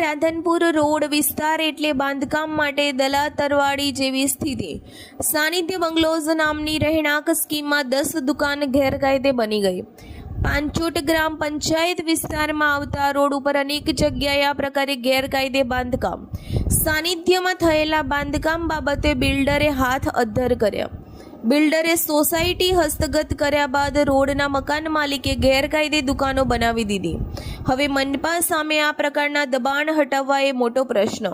Radhanpur road વિસ્તાર એટલે બાંધકામ માટે દલા તરવાડી જેવી સ્થિતિ. સાનિધ્ય બંગલોઝ નામની રહેણાંક સ્કીમમાં દસ દુકાન ગેરકાયદે બની ગઈ. પાંચોટ ગ્રામ પંચાયત વિસ્તારમાં આવતા રોડ ઉપર અનેક જગ્યાએ આ પ્રકારે ગેરકાયદે બાંધકામ. સાનિધ્યમાં થયેલા બાંધકામ બાબતે બિલ્ડરે હાથ અદ્ધર કર્યા. બિલ્ડરે સોસાયટી હસ્તગત કર્યા બાદ રોડના મકાન માલિકે ગેરકાયદે દુકાનો બનાવી દીધી. હવે મનપા સામે આ પ્રકારના દબાણ હટાવવા એ મોટો પ્રશ્ન.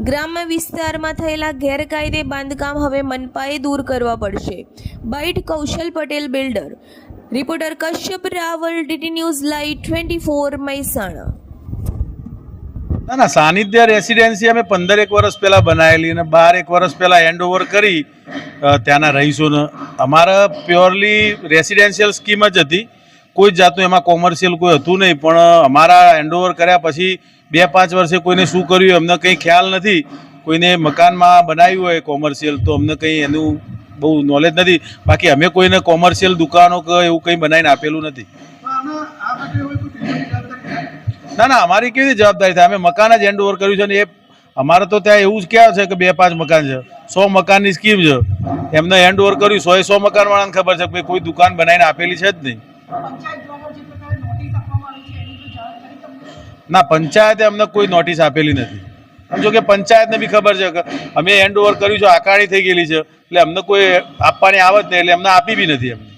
ગ્રામ્ય વિસ્તારમાં થયેલા ગેરકાયદે બાંધકામ હવે મનપાએ દૂર કરવા પડશે. Bite Kaushal Patel, builder. Reporter Kashyap Raval, DT news live twenty four Mehsana. ના ના, સાનિધ્ય રેસિડેન્સી અમે પંદર એક વર્ષ પહેલાં બનાવેલી અને બાર એક વર્ષ પહેલાં હેન્ડ ઓવર કરી ત્યાંના રહીશોને. અમારે પ્યોરલી રેસિડેન્શિયલ સ્કીમ જ હતી. કોઈ જ જાતનું એમાં કોમર્શિયલ કોઈ હતું નહીં, પણ અમારા હેન્ડ ઓવર કર્યા પછી બે પાંચ વર્ષે કોઈને શું કર્યું અમને કંઈ ખ્યાલ નથી. કોઈને મકાનમાં બનાવ્યું હોય કોમર્શિયલ તો અમને કંઈ એનું બહુ નોલેજ નથી. બાકી અમે કોઈને કોમર્શિયલ દુકાનો કે એવું કંઈ બનાવીને આપેલું નથી. ના ના, અમારી કેવી જવાબદારી થાય? અમે મકાન જ હેન્ડ ઓવર કર્યું છે ને એ અમારે તો ત્યાં એવું જ ક્યાં છે કે બે પાંચ મકાન છે. સો મકાનની સ્કીમ છે. એમને હેન્ડ ઓવર કર્યું સો એ સો મકાનવાળાને ખબર છે કે કોઈ દુકાન બનાવીને આપેલી છે જ નહીં. ના, પંચાયતે અમને કોઈ નોટિસ આપેલી નથી. સમજો કે પંચાયતને બી ખબર છે કે અમે હેન્ડ ઓવર કર્યું છે, આકારણી થઈ ગયેલી છે. એટલે અમને કોઈ આપવાની આવત નહીં, એટલે અમને આપી બી નથી એમને.